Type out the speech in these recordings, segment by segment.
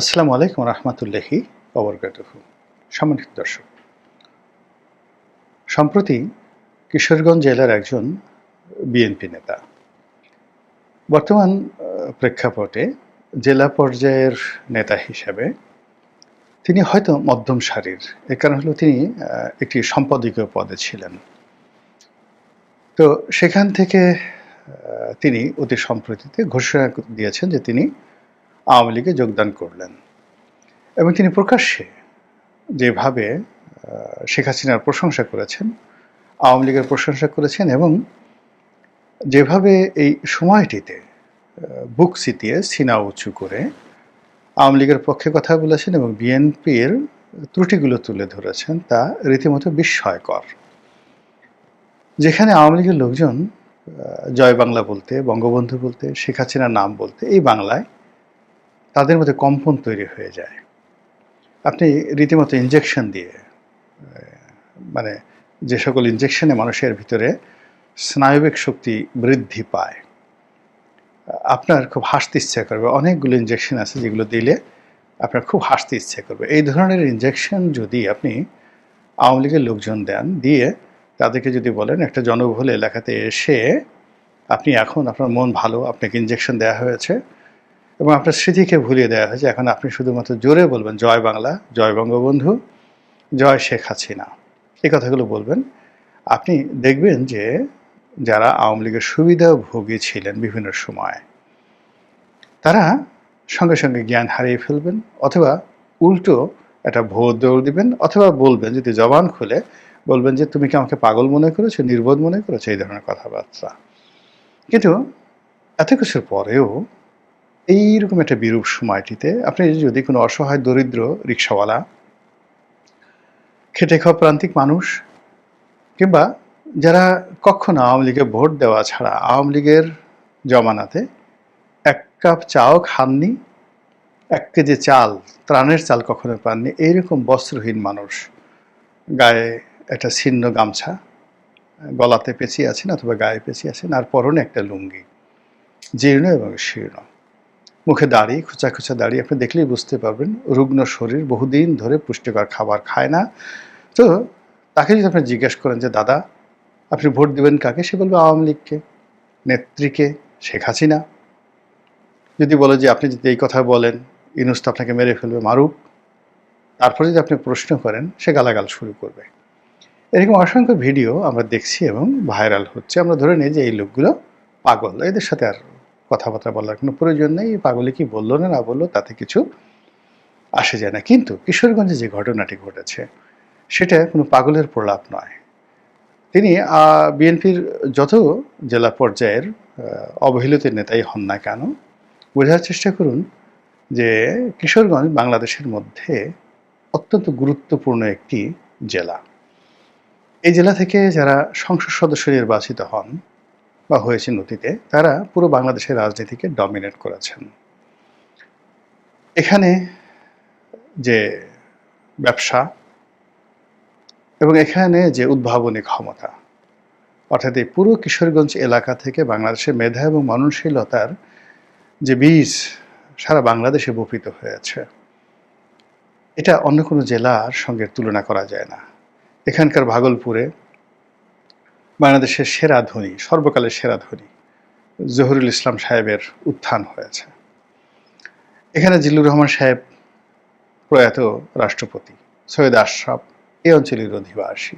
আসসালামু আলাইকুম রহমতুল্লাহি অবরকাতুহ সম্মানিত দর্শক, সম্প্রতি কিশোরগঞ্জ জেলার একজন বিএনপি নেতা বর্তমান প্রেক্ষাপটে জেলা পর্যায়ের নেতা হিসাবে তিনি হয়তো মধ্যম সারির, এর কারণ হলো তিনি একটি সম্পাদকীয় পদে ছিলেন। তো সেখান থেকে তিনি অতি সম্প্রতিতে ঘোষণা দিয়েছেন যে তিনি আওয়ামী লীগে যোগদান করলেন। এবং তিনি প্রকাশ্যে যেভাবে শেখ হাসিনার প্রশংসা করেছেন, আওয়ামী লীগের প্রশংসা করেছেন এবং যেভাবে এই সময়টিতে বুক চিতিয়ে সিনা উঁচু করে আওয়ামী লীগের পক্ষে কথা বলেছেন এবং বিএনপির ত্রুটিগুলো তুলে ধরেছেন, তা রীতিমতো বিস্ময়কর। যেখানে আওয়ামী লীগের লোকজন জয় বাংলা বলতে, বঙ্গবন্ধু বলতে, শেখ হাসিনার নাম বলতে, এই বাংলায় তাদের মধ্যে কম্পন তৈরি হয়ে যায়। আপনি রীতিমতো ইঞ্জেকশন দিয়ে মানে যে সকল ইঞ্জেকশনে মানুষের ভিতরে স্নায়বিক শক্তি বৃদ্ধি পায়, আপনার খুব হাসতে ইচ্ছা করবে। অনেকগুলো ইঞ্জেকশন আছে যেগুলো দিলে আপনার খুব হাসতে ইচ্ছা করবে। এই ধরনের ইঞ্জেকশন যদি আপনি আওয়ামী লীগের লোকজন দেন, দিয়ে তাদেরকে যদি বলেন, একটা জনবহুল এলাকাতে এসে, আপনি এখন আপনার মন ভালো, আপনাকে ইঞ্জেকশন দেওয়া হয়েছে এবং আপনার স্মৃতিকে ভুলিয়ে দেওয়া হয়েছে। এখন আপনি শুধুমাত্র জোরে বলবেন, জয় বাংলা, জয় বঙ্গবন্ধু, জয় শেখ হাসিনা। এই কথাগুলো বলবেন। আপনি দেখবেন যে যারা আওয়ামী লীগের সুবিধাভোগী ছিলেন বিভিন্ন সময়, তারা সঙ্গে সঙ্গে জ্ঞান হারিয়ে ফেলবেন অথবা উল্টো একটা ভোট দৌড় দিবেন অথবা বলবেন, যদি জবান খুলে বলবেন যে, তুমি কি আমাকে পাগল মনে করেছ, নির্বোধ মনে করেছ? এই ধরনের কথাবার্তা। কিন্তু এত কিছুর পরেও এইরকম একটা বিরূপ সময়টিতে আপনি যদি কোনো অসহায়, দরিদ্র রিক্সাওয়ালা, খেটে খাওয়া প্রান্তিক মানুষ কিংবা যারা কখনো আওয়ামী লীগে ভোট দেওয়া ছাড়া আওয়ামী লীগের জমানাতে এক কাপ চাও খাননি, এক কেজি চাল, ত্রাণের চাল কখনো পাননি, এইরকম বস্ত্রহীন মানুষ গায়ে একটা ছিন্ন গামছা, গলাতে পেঁচিয়ে আছেন অথবা গায়ে পেঁচিয়ে আছেন, আর পরনে একটা লুঙ্গি, জীর্ণ এবং শীর্ণ। মুখে দাড়ি, খোঁচা খোঁচা দাড়ি, আপনি দেখলেই বুঝতে পারবেন। রুগ্ন শরীর বহুদিন ধরে পুষ্টিকর খাবার খায় না। তো তাকে যদি আপনি জিজ্ঞেস করেন যে, দাদা, আপনি ভোট দেবেন কাকে? সে বলবে, আওয়ামী লীগকে, নেত্রীকে, শেখ হাসিনা। যদি বলে যে, আপনি যদি এই কথা বলেন, ইনুস তো আপনাকে মেরে ফেলবে, মারুক। তারপরে যদি আপনি প্রশ্ন করেন, সে গালাগাল শুরু করবে। এরকম অসংখ্য ভিডিও আমরা দেখছি এবং ভাইরাল হচ্ছে। আমরা ধরে নিই যে, এই লোকগুলো পাগল। এদের সাথে আর কথাবার্তা বলার কোনো প্রয়োজন নেই। পাগলে কি বলল না না বলল তাতে কিছু আসে যায় না। কিন্তু কিশোরগঞ্জে যে ঘটনাটি ঘটেছে, সেটা কোনো পাগলের প্রলাপ নয়। তিনি বিএনপির যত জেলা পর্যায়ের অবহেলিত নেতাই হন না কেন, বোঝার চেষ্টা করুন যে কিশোরগঞ্জ বাংলাদেশের মধ্যে অত্যন্ত গুরুত্বপূর্ণ একটি জেলা। এই জেলা থেকে যারা সংসদ সদস্য নির্বাচিত হন বা হয়েছেন অতীতে তারা পুরো বাংলাদেশের রাজনীতিকে ডমিনেট করেছেন। এখানে যে ব্যবসা এবং এখানে যে উদ্ভাবনী ক্ষমতা, অর্থাৎ এই পুরো কিশোরগঞ্জ এলাকা থেকে বাংলাদেশের মেধা এবং মননশীলতার যে বীজ সারা বাংলাদেশে বপিত হয়েছে, এটা অন্য কোনো জেলার সঙ্গে তুলনা করা যায় না। এখানকার ভাগলপুরে বাংলাদেশের সেরা ধনী সর্বকালের সেরা ধনী জহুরুল ইসলাম সাহেবের উত্থান হয়েছে। এখানে জিল্লুর রহমান সাহেব প্রয়াত রাষ্ট্রপতি সৈয়দ আশরাফ এই অঞ্চলের অধিবাসী।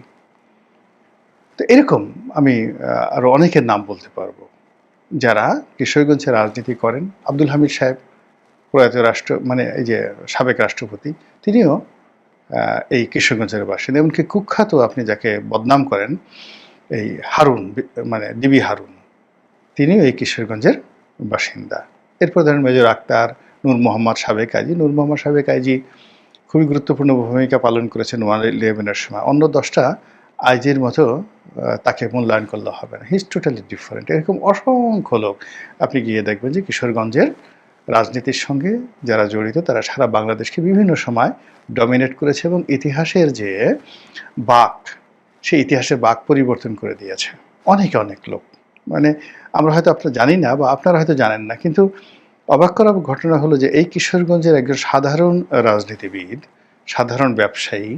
তো এরকম আমি আহ, আরও অনেকের নাম বলতে পারব। যারা কিশোরগঞ্জে রাজনীতি করেন আব্দুল হামিদ সাহেব প্রয়াত রাষ্ট্র মানে এই যে সাবেক রাষ্ট্রপতি তিনিও এই কিশোরগঞ্জের বাসিন্দা। এমনকি কুখ্যাত আপনি যাকে বদনাম করেন এই হারুন মানে ডিবি হারুন, তিনিও এই কিশোরগঞ্জের বাসিন্দা। এরপর ধরেন মেজর আক্তার নূর মোহাম্মদ সাবেক আইজি। নূর মোহাম্মদ সাবেক আইজি খুবই গুরুত্বপূর্ণ ভূমিকা পালন করেছেন ওয়ান ইলেভেনের সময়। অন্য দশটা আইজির মতো তাকে মূল্যায়ন করলে হবে না। হিজ টোটালি ডিফারেন্ট এরকম অসংখ্য লোক। আপনি গিয়ে দেখবেন যে কিশোরগঞ্জের রাজনীতির সঙ্গে যারা জড়িত, তারা সারা বাংলাদেশকে বিভিন্ন সময় ডমিনেট করেছে এবং ইতিহাসের যে বাক সেই ইতিহাসের বাক পরিবর্তন করে দিয়েছে। অনেক অনেক লোক। মানে আমরা হয়তো আপনারা জানি না বা আপনারা হয়তো জানেন না, কিন্তু অবাক করা ঘটনা হলো যে এই কিশোরগঞ্জের একজন সাধারণ রাজনীতিবিদ, সাধারণ ব্যবসায়ী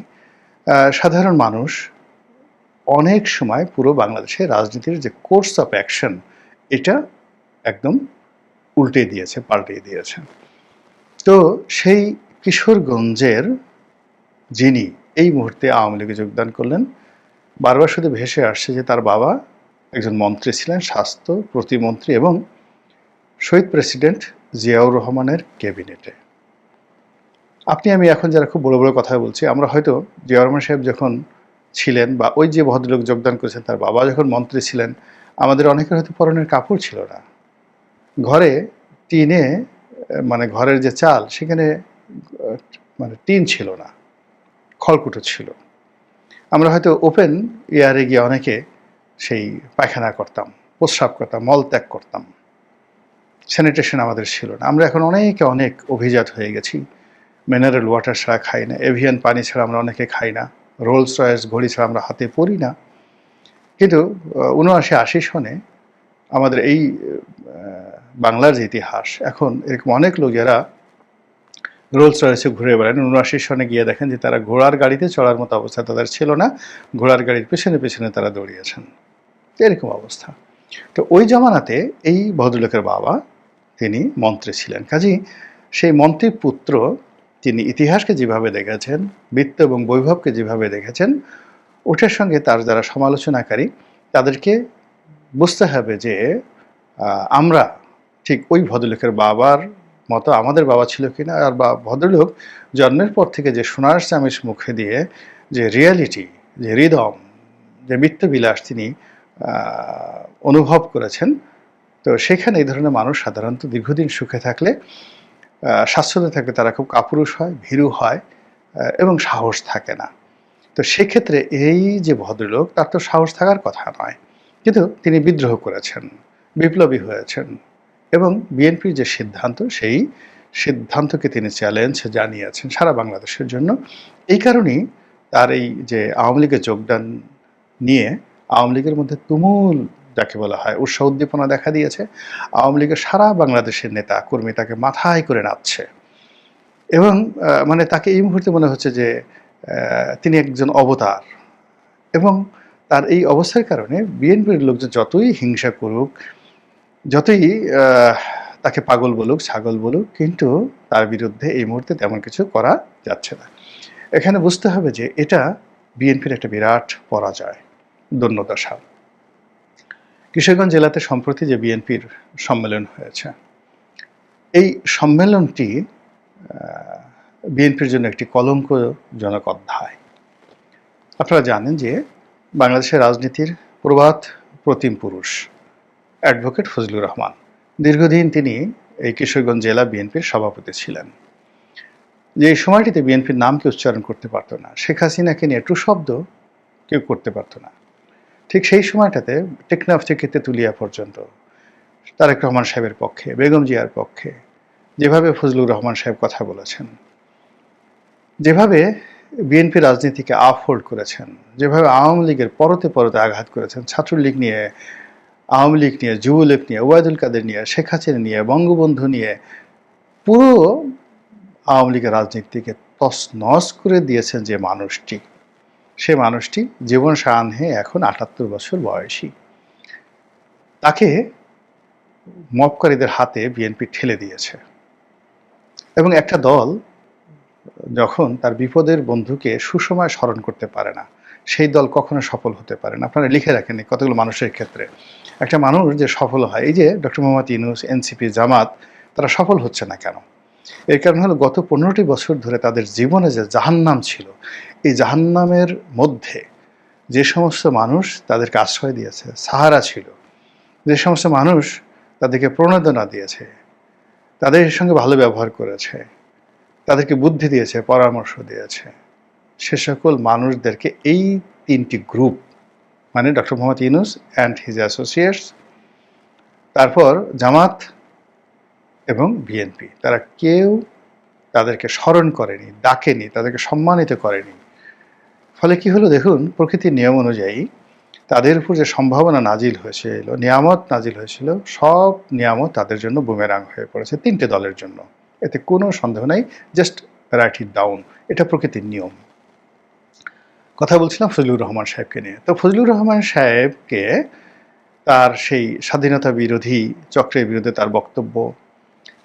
সাধারণ মানুষ অনেক সময় পুরো বাংলাদেশে রাজনীতির যে কোর্স অফ অ্যাকশন, এটা একদম উল্টে দিয়েছে পাল্টে দিয়েছে। তো সেই কিশোরগঞ্জের যিনি এই মুহূর্তে আওয়ামী লীগে যোগদান করলেন বারবার শুধু ভেসে আসছে যে তার বাবা একজন মন্ত্রী ছিলেন, স্বাস্থ্য প্রতিমন্ত্রী এবং শহীদ প্রেসিডেন্ট জিয়াউর রহমানের ক্যাবিনেটে। আপনি, আমি এখন যারা খুব বড় বড় কথা বলছি, আমরা হয়তো জিয়াউর রহমান সাহেব যখন ছিলেন বা ওই যে ভদ্রলোক যোগদান করেছেন, তার বাবা যখন মন্ত্রী ছিলেন, আমাদের অনেকের হয়তো পরনের কাপড় ছিল না। ঘরে টিনে মানে ঘরের যে চাল, সেখানে মানে টিন ছিল না, খড়কুটো ছিল। আমরা হয়তো ওপেন এয়ারে গিয়ে অনেকে সেই পায়খানা করতাম, প্রস্রাব করতাম, মল ত্যাগ করতাম। স্যানিটেশন আমাদের ছিল না। আমরা এখন অনেকে অনেক অভিজাত হয়ে গেছি। মিনারেল ওয়াটার ছাড়া খাই না এভিয়ান পানি ছাড়া আমরা অনেকে খাই না রোলস রয়েস ঘড়ি ছাড়া আমরা হাতে পরি না। কিন্তু উনআশি আশি সনে আমাদের এই বাংলার যে ইতিহাস, এখন এরকম অনেক লোক যারা রোলস রয়েসে ঘুরে বেড়ান। উনআশি সনে গিয়ে দেখেন যে তারা ঘোড়ার গাড়িতে চড়ার মতো অবস্থা তাদের ছিল না। ঘোড়ার গাড়ির পেছনে পেছনে তারা দৌড়িয়েছেন। এরকম অবস্থা। তো ওই জমানাতে এই ভদ্রলোকের বাবা, তিনি মন্ত্রী ছিলেন। কাজী সেই মন্ত্রীর পুত্র, তিনি ইতিহাসকে যেভাবে দেখেছেন, বৃত্ত এবং বৈভবকে যেভাবে দেখেছেন, ওটার সঙ্গে তার যারা সমালোচনাকারী, তাদেরকে বুঝতে হবে যে আমরা ঠিক ওই ভদ্রলোকের বাবার মতো আমাদের বাবা ছিল কিনা আর বা ভদ্রলোক জন্মের পর থেকে যে সোনার চামিচ মুখে দিয়ে যে রিয়ালিটি, যে হৃদম যে মিথ্যবিলাস তিনি অনুভব করেছেন, তো সেখানে এই ধরনের মানুষ সাধারণত দীর্ঘদিন সুখে থাকলে স্বাচ্ছন্দ্যে থাকলে তারা খুব কাপুরুষ হয়, ভীরু হয় এবং সাহস থাকে না। তো সেক্ষেত্রে এই যে ভদ্রলোক, তার তো সাহস থাকার কথা নয়। কিন্তু তিনি বিদ্রোহ করেছেন, বিপ্লবী হয়েছেন। এবং বিএনপির যে সিদ্ধান্ত, সেই সিদ্ধান্তকে তিনি চ্যালেঞ্জ জানিয়েছেন সারা বাংলাদেশের জন্য। এই কারণেই তার এই যে আওয়ামী লীগে যোগদান নিয়ে আওয়ামী লীগের মধ্যে তুমুল যাকে বলা হয় উৎসাহ উদ্দীপনা দেখা দিয়েছে। আওয়ামী লীগের সারা বাংলাদেশের নেতা কর্মী তাকে মাথায় করে নাচছে। এবং মানে তাকে এই মুহূর্তে মনে হচ্ছে যে তিনি একজন অবতার। এবং তার এই অবস্থার কারণে বিএনপির লোকজন যতই হিংসা করুক যতই তাকে পাগল বলুক, ছাগল বলুক, কিন্তু তার বিরুদ্ধে এই মুহূর্তে তেমন কিছু করা যাচ্ছে না। এখানে বুঝতে হবে যে এটা বিএনপির একটা বিরাট পরাজয় দন্যদশা কিশোরগঞ্জ জেলাতে সম্প্রতি যে বিএনপির সম্মেলন হয়েছে, এই সম্মেলনটি বিএনপির জন্য একটি কলঙ্কজনক অধ্যায়। আপনারা জানেন যে বাংলাদেশের রাজনীতির প্রবাদ প্রতিম পুরুষ। অ্যাডভোকেট ফজলুর রহমান। দীর্ঘদিন তিনি এই কিশোরগঞ্জ জেলা বিএনপির সভাপতি ছিলেন। যে সময়টিতে বিএনপির নামকে উচ্চারণ করতে পারতো না, শেখ হাসিনাকে নিয়ে টু শব্দ কেউ করতে পারতো না। ঠিক সেই সময়টাতে টেকনাফ থেকে তেঁতুলিয়া পর্যন্ত তারেক রহমান সাহেবের পক্ষে, বেগম জিয়ার পক্ষে যেভাবে ফজলুর রহমান সাহেব কথা বলেছেন, যেভাবে বিএনপি রাজনীতিকে আফহোল্ড করেছেন, যেভাবে আওয়ামী লীগের পরতে পরতে আঘাত করেছেন, ছাত্রলীগ নিয়ে আওয়ামী লীগ নিয়ে, যুবলীগ নিয়ে ওয়াইদুল কাদের নিয়ে, শেখ হাসিনা নিয়ে, বঙ্গবন্ধু নিয়ে পুরো আওয়ামী লীগের রাজনীতিকে তস নস করে দিয়েছেন যে মানুষটি। সে মানুষটি জীবন সায়ানহে এখন আটাত্তর বছর বয়সী। তাকে মপকারীদের হাতে বিএনপি ঠেলে দিয়েছে। এবং একটা দল যখন তার বিপদের বন্ধুকে সুসময় স্মরণ করতে পারে না, সেই দল কখনো সফল হতে পারে না। আপনারা লিখে রাখেন কতগুলো মানুষের ক্ষেত্রে। একটা মানুষ যে সফল হয়, এই যে ডক্টর মোহাম্মদ ইউনুস, এনসিপি, জামাত, তারা সফল হচ্ছে না কেন? এর কারণ হলো গত পনেরোটি বছর ধরে তাদের জীবনে যে জাহান্নাম ছিল, এই জাহান্নামের মধ্যে যে সমস্ত মানুষ তাদেরকে আশ্রয় দিয়েছে, সাহারা ছিল, যে সমস্ত মানুষ তাদেরকে প্রণোদনা দিয়েছে, তাদের সঙ্গে ভালো ব্যবহার করেছে, তাদেরকে বুদ্ধি দিয়েছে, পরামর্শ দিয়েছে, সে সকল মানুষদেরকে এই তিনটি গ্রুপ মানে doctor Mohammad Yunus and his associates তারপর জামাত এবং বিএনপি। তারা কেউ তাদেরকে স্মরণ করেনি, ডাকেনি, তাদেরকে সম্মানিত করেনি। ফলে কি হলো দেখুন, প্রকৃতির নিয়ম অনুযায়ী তাদের উপর যে সম্ভাবনা নাজিল হয়েছিল, নিয়ামত নাজিল হয়েছিল, সব নিয়ামত তাদের জন্য বুমেরাং হয়ে পড়েছে তিনটে দলের জন্য। এতে কোনো সন্দেহ নাই জাস্ট রাইট ইট ডাউন এটা প্রকৃতির নিয়ম। কথা বলছিলাম ফজলুর রহমান সাহেবকে নিয়ে। তো ফজলুর রহমান সাহেবকে তার সেই স্বাধীনতা বিরোধী চক্রের বিরুদ্ধে তার বক্তব্য,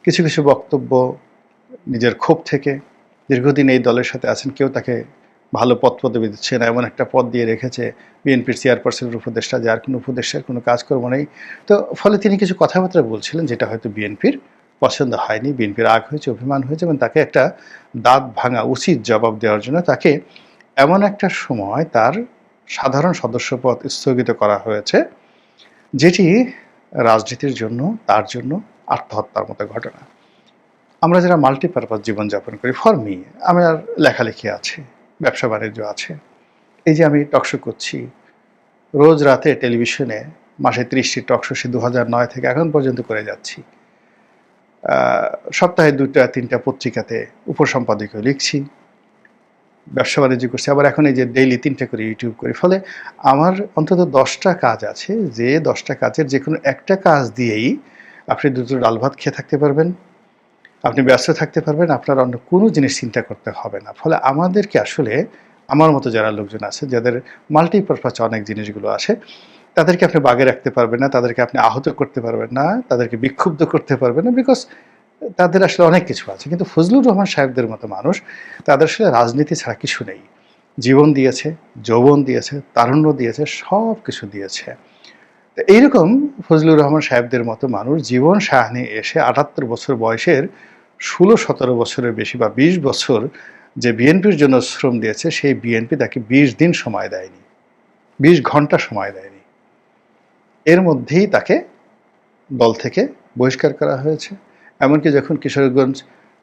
কিছু কিছু বক্তব্য নিজের ক্ষোভ থেকে, দীর্ঘদিন এই দলের সাথে আছেন, কেউ তাকে ভালো পদ পদবি দিচ্ছে না, এমন একটা পদ দিয়ে রেখেছে বিএনপির চেয়ারপারসনের উপদেষ্টা যার কোনো উপদেষ্টার কোনো কাজকর্ম নেই। তো ফলে তিনি কিছু কথাবার্তা বলছিলেন যেটা হয়তো বিএনপির পছন্দ হয়নি, বিএনপির রাগ হয়েছে, অভিমান হয়েছে এবং তাকে একটা দাঁত ভাঙা উচিত জবাব দেওয়ার জন্য তাকে এমন একটা সময় তার সাধারণ সদস্যপদ স্থগিত করা হয়েছে, যেটি রাজনীতির জন্য, তার জন্য আত্মহত্যার মতো ঘটনা। আমরা যারা মাল্টিপারপাস জীবনযাপন করি ফর মি আমার লেখালেখি আছে, ব্যবসা বাণিজ্য আছে। এই যে আমি টকশো করছি, রোজ রাতে টেলিভিশনে মাসে ত্রিশটি টকশো সে দু নয় থেকে এখন পর্যন্ত করে যাচ্ছি। সপ্তাহে দুটা তিনটা পত্রিকাতে উপসম্পাদকীয় লিখছি। ব্যবসা বাণিজ্য করছি, আবার এখন এই যে ডেইলি তিনটা করে ইউটিউব করি। ফলে আমার অন্তত দশটা কাজ আছে যে দশটা কাজের যে কোনো একটা কাজ দিয়েই আপনি দুটো ডাল ভাত খেয়ে থাকতে পারবেন, আপনি ব্যস্ত থাকতে পারবেন, আপনার অন্য কোনো জিনিস চিন্তা করতে হবে না। ফলে আমাদেরকে আসলে, আমার মতো যারা লোকজন আছে, যাদের মাল্টিপারপাস অনেক জিনিসগুলো আছে, তাদেরকে আপনি বাগে রাখতে পারবেন না, তাদেরকে আপনি আহত করতে পারবেন না, তাদেরকে বিক্ষুব্ধ করতে পারবেন না বিকজ তাদের আসলে অনেক কিছু আছে। কিন্তু ফজলুর রহমান সাহেবদের মতো মানুষ, তাদের আসলে রাজনীতি ছাড়া কিছু নেই। জীবন দিয়েছে, যৌবন দিয়েছে, তারুণ্য দিয়েছে, সব কিছু দিয়েছে। এইরকম ফজলুর রহমান সাহেবদের মতো মানুষ জীবন সাহানি এসে আটাত্তর বছর বয়সের ষোলো, সতেরো বছরের বেশি বা বিশ বছর যে বিএনপির জন্য শ্রম দিয়েছে, সেই বিএনপি তাকে বিশ দিন সময় দেয়নি। বিশ ঘণ্টা সময় দেয়নি। এর মধ্যেই তাকে দল থেকে বহিষ্কার করা হয়েছে। এমনকি যখন কিশোরগঞ্জ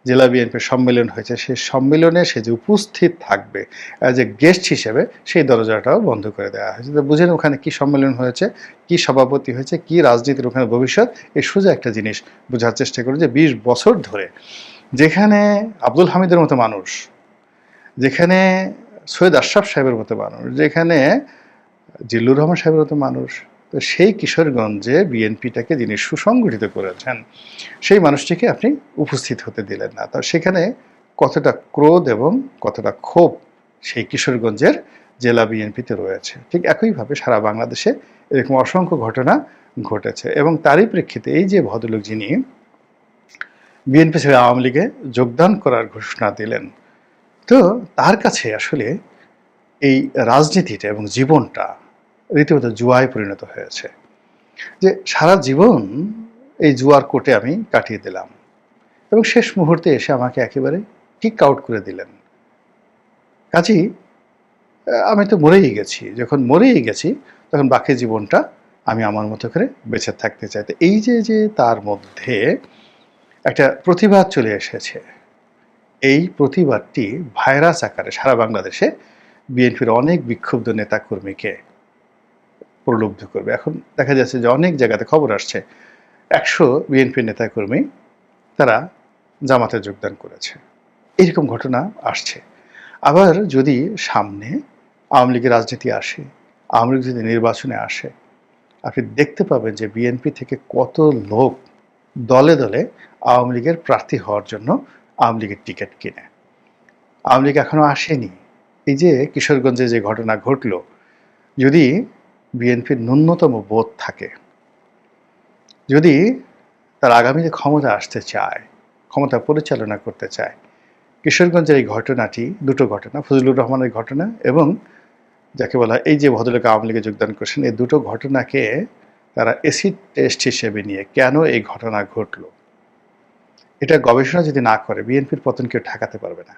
জেলা বিএনপির সম্মেলন হয়েছে, সেই সম্মেলনে সে যে উপস্থিত থাকবে, অ্যাজ এ গেস্ট হিসেবে সেই দরজাটাও বন্ধ করে দেওয়া হয়েছে। তো বুঝেন ওখানে কি সম্মেলন হয়েছে, কি সভাপতি হয়েছে, কি রাজনীতির ওখানে ভবিষ্যৎ, এই সোজা একটা জিনিস বোঝার চেষ্টা করি যে বিশ বছর ধরে যেখানে আব্দুল হামিদের মতো মানুষ, যেখানে সৈয়দ আশরাফ সাহেবের মতো মানুষ, যেখানে জিল্লুর রহমান সাহেবের মতো মানুষ তো সেই কিশোরগঞ্জে বিএনপিটাকে যিনি সুসংগঠিত করেছেন, সেই মানুষটিকে আপনি উপস্থিত হতে দিলেন না। তো সেখানে কতটা ক্রোধ এবং কতটা ক্ষোভ সেই কিশোরগঞ্জের জেলা বিএনপিতে রয়েছে। ঠিক একইভাবে সারা বাংলাদেশে এরকম অসংখ্য ঘটনা ঘটেছে এবং তারই প্রেক্ষিতে এই যে ভদ্রলোক যিনি বিএনপি ছেড়ে আওয়ামী লীগে যোগদান করার ঘোষণা দিলেন, তো তার কাছে আসলে এই রাজনীতিটা এবং জীবনটা রীতিমতো জুয়ায় পরিণত হয়েছে। যে সারা জীবন এই জুয়ার কোটে আমি কাটিয়ে দিলাম এবং শেষ মুহূর্তে এসে আমাকে একেবারে কিক আউট করে দিলেন। কাজেই আমি তো মরেই গেছি। যখন মরেই গেছি, তখন বাকি জীবনটা আমি আমার মতো করে বেঁচে থাকতে চাই। তো এই যে যে তার মধ্যে একটা প্রতিবাদ চলে এসেছে। এই প্রতিবাদটি ভাইরাস আকারে সারা বাংলাদেশে বিএনপির অনেক বিক্ষুব্ধ নেতাকর্মীকে প্রলুব্ধ করবে। এখন দেখা যাচ্ছে যে অনেক জায়গাতে খবর আসছে, একশো বিএনপি নেতাকর্মী তারা জামাতে যোগদান করেছে। এরকম ঘটনা আসছে। আবার যদি সামনে আওয়ামী লীগের রাজনীতি আসে, আওয়ামী লীগ যদি নির্বাচনে আসে, আপনি দেখতে পাবেন যে বিএনপি থেকে কত লোক দলে দলে আওয়ামী লীগের প্রার্থী হওয়ার জন্য আওয়ামী লীগের টিকিট কিনে। আওয়ামী লীগ এখনও আসেনি। এই যে কিশোরগঞ্জে যে ঘটনা ঘটল, যদি বিএনপির ন্যূনতম বোধ থাকে। যদি তার আগামীতে ক্ষমতা আসতে চায়, ক্ষমতা পরিচালনা করতে চায়, কিশোরগঞ্জের এই ঘটনাটি, দুটো ঘটনা, ফজলুর রহমানের ঘটনা এবং যাকে বলা এই যে ভদ্রলোক আওয়ামী লীগে যোগদান করছেন, এই দুটো ঘটনাকে তারা এসিড টেস্ট হিসেবে নিয়ে কেন এই ঘটনা ঘটল? এটা গবেষণা যদি না করে, বিএনপির পতন কেউ ঠেকাতে পারবে না।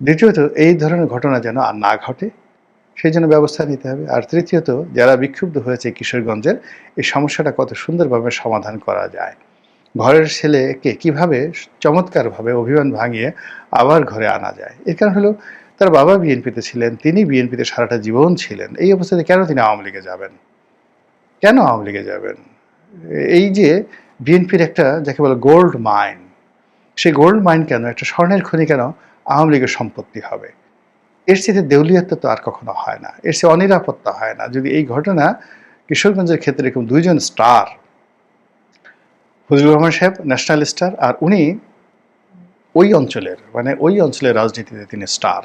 দ্বিতীয়ত, এই ধরনের ঘটনা যেন আর না ঘটে সেই জন্য ব্যবস্থা নিতে হবে। আর তৃতীয়ত, যারা বিক্ষুব্ধ হয়েছে কিশোরগঞ্জের, এই সমস্যাটা কত সুন্দরভাবে সমাধান করা যায়। ঘরের ছেলেকে কীভাবে চমৎকারভাবে অভিমান ভাঙিয়ে আবার ঘরে আনা যায়? এর কারণ হলো, তার বাবা বিএনপিতে ছিলেন, তিনি বিএনপিতে সারাটা জীবন ছিলেন। এই অবস্থাতে কেন তিনি আওয়ামী লীগে যাবেন? কেন আওয়ামী লীগে যাবেন? এই যে বিএনপির একটা যাকে বলে গোল্ড মাইন সেই গোল্ড মাইন কেন? একটা স্বর্ণের খনি কেন আওয়ামী লীগের সম্পত্তি হবে? এর চেয়ে দেউলিয়াত্ব তো আর কখনো হয় না। এর চেয়ে অনিরাপত্তা হয় না। যদি এই ঘটনা কিশোরগঞ্জের ক্ষেত্রে এরকম দুইজন স্টার, ফজলুর রহমান সাহেব ন্যাশনাল স্টার আর উনি ওই অঞ্চলের মানে ওই অঞ্চলের রাজনীতিতে তিনি স্টার।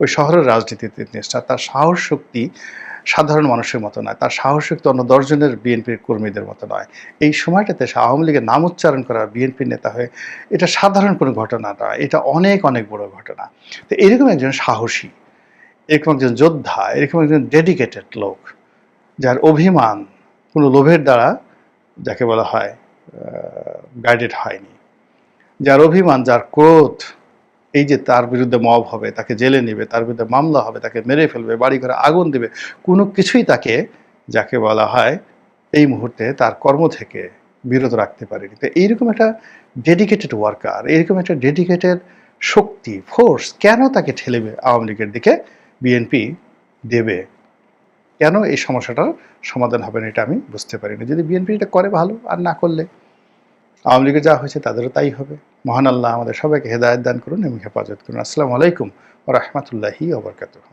ওই শহরের রাজনীতিতে স্টার তার সাহস শক্তি সাধারণ মানুষের মতো নয়। তার সাহস শক্তি অন্য দশজনের বিএনপির কর্মীদের মতো নয়। এই সময়টাতে সে আওয়ামী লীগের নাম উচ্চারণ করা বিএনপির নেতা হয়ে এটা সাধারণ কোনো ঘটনা নয় এটা অনেক অনেক বড় ঘটনা। তো এরকম একজন সাহসী, এরকম একজন যোদ্ধা, এরকম একজন ডেডিকেটেড লোক, যার অভিমান কোনো লোভের দ্বারা যাকে বলা হয় গাইডেড হয়নি। যার অভিমান, যার ক্রোধ এই যে তার বিরুদ্ধে মব হবে, তাকে জেলে নেবে, তার বিরুদ্ধে মামলা হবে, তাকে মেরে ফেলবে বাড়ি ঘরে আগুন দেবে, কোনো কিছুই তাকে, যাকে বলা হয়, এই মুহূর্তে তার কর্ম থেকে বিরত রাখতে পারেনি। তো এইরকম একটা ডেডিকেটেড ওয়ার্কার এইরকম একটা ডেডিকেটেড শক্তি ফোর্স কেন তাকে ঠেলেবে আওয়ামী লীগের দিকে বিএনপি দেবে? কেন এই সমস্যাটার সমাধান হবে না এটা আমি বুঝতে পারিনি। যদি বিএনপি এটা করে ভালো, আর না করলে? আওয়ামী লীগের যা হয়েছে তাদেরও তাই হবে। মহান আল্লাহ আমাদের সবাইকে হেদায়ত দান করুন এবং হেফাজত করুন। আসসালামু আলাইকুম ও রহমতুল্লাহি ওবরকাতুহ